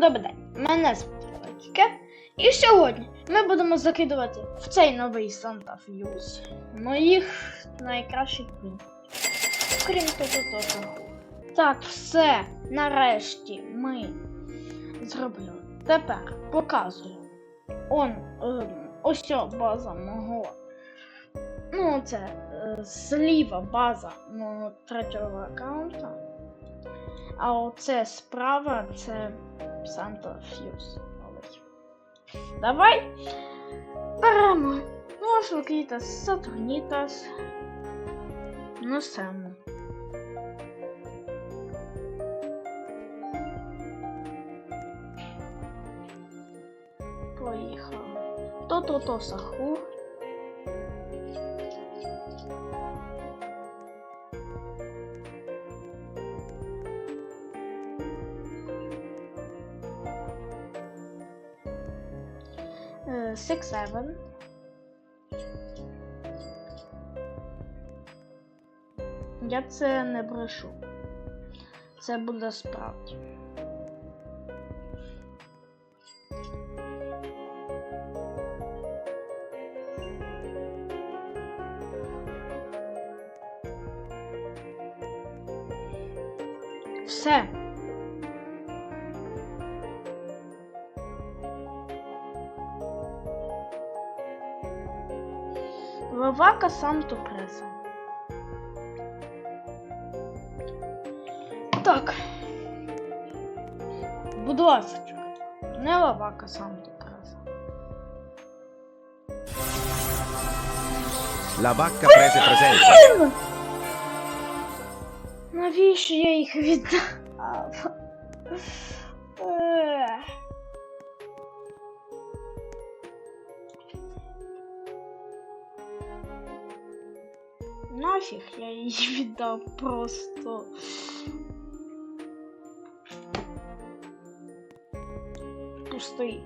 Добрий день! Мене звати Латіке. І сьогодні ми будемо закидувати в цей новий Santa Fuse моїх найкращих днів. Крім того, того. Так, все. Нарешті ми зроблю. Тепер показую. Он, ем, ось база мого. Ну, це е, зліва база мого третього аккаунта. А оце справа це Santa Fuse новий. Давай беремо нашу Кітас Сатурнітас. Носемо. Поїхали. То-то-то сахур. Six Seven. Я це не брешу. Це буде справді. Все. Лавака Санту Преса. Так. Будь ласка, не лавака Санту Преса. La vacca prese presenza. Навіщо я їх віддав? Нафіг я її віддав просто. Пустий